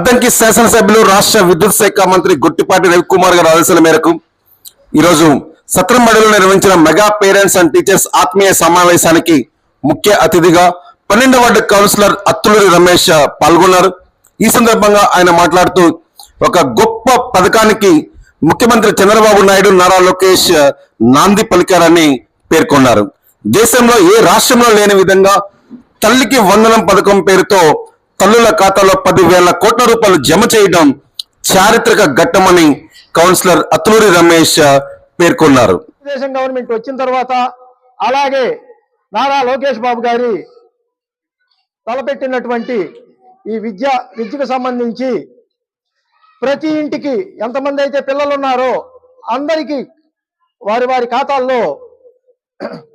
అద్దంకి శాసనసభ్యులు రాష్ట్ర విద్యుత్ శాఖ మంత్రి గుట్టిపాటి రవికుమార్ గారి ఆదేశాల మేరకు ఈరోజు సత్రంబడిలో నిర్వహించిన మెగా పేరెంట్స్ అండ్ టీచర్స్ ఆత్మీయ సమావేశానికి ముఖ్య అతిథిగా పన్నెండు వార్డు కౌన్సిలర్ అత్తులూరి రమేష్ పాల్గొన్నారు. ఈ సందర్భంగా ఆయన మాట్లాడుతూ ఒక గొప్ప పథకానికి ముఖ్యమంత్రి చంద్రబాబు నాయుడు నారా లోకేష్ నాంది పలికారని పేర్కొన్నారు. దేశంలో ఏ రాష్ట్రంలో లేని విధంగా తల్లికి వందనం పథకం పేరుతో తల్లుల ఖాతాలో పదివేల కోట్ల రూపాయలు జమ చేయడం చారిత్రక ఘట్టమని కౌన్సిలర్ అతులూరి రమేష్ పేర్కొన్నారు. తెలుగుదేశం గవర్నమెంట్ వచ్చిన తర్వాత అలాగే నారా లోకేష్ బాబు గారి తలపెట్టినటువంటి ఈ విద్య విద్యకు సంబంధించి ప్రతి ఇంటికి ఎంతమంది అయితే పిల్లలు ఉన్నారో అందరికీ వారి వారి ఖాతాల్లో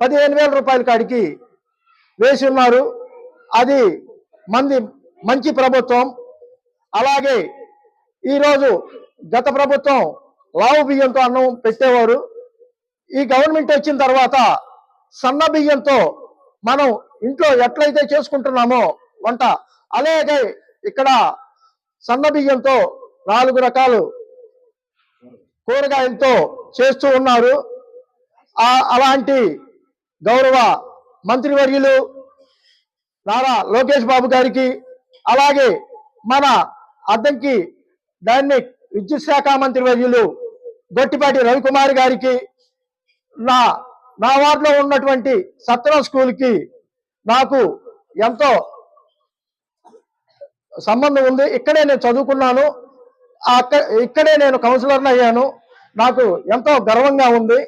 పదిహేను వేల రూపాయల కాడికి వేసి ఉన్నారు. అది మంది మంచి ప్రభుత్వం. అలాగే ఈరోజు గత ప్రభుత్వం లావు బియ్యంతో అన్నం పెట్టేవారు. ఈ గవర్నమెంట్ వచ్చిన తర్వాత సన్న బియ్యంతో మనం ఇంట్లో ఎట్లయితే చేసుకుంటున్నామో వంట అలాగే ఇక్కడ సన్న బియ్యంతో నాలుగు రకాలు కూరగాయలతో చేస్తూ ఉన్నారు. అలాంటి గౌరవ మంత్రివర్యులు నారా లోకేష్ బాబు గారికి అలాగే మన అద్దంకి దాన్ని విద్యుత్ శాఖ మంత్రి వర్యులు గొట్టిపాటి రవికుమార్ గారికి నా నా వార్డులో ఉన్నటువంటి సత్రం స్కూల్కి నాకు ఎంతో సంబంధం ఉంది. ఇక్కడే నేను చదువుకున్నాను. అక్క ఇక్కడే నేను కౌన్సిలర్ని అయ్యాను. నాకు ఎంతో గర్వంగా ఉంది.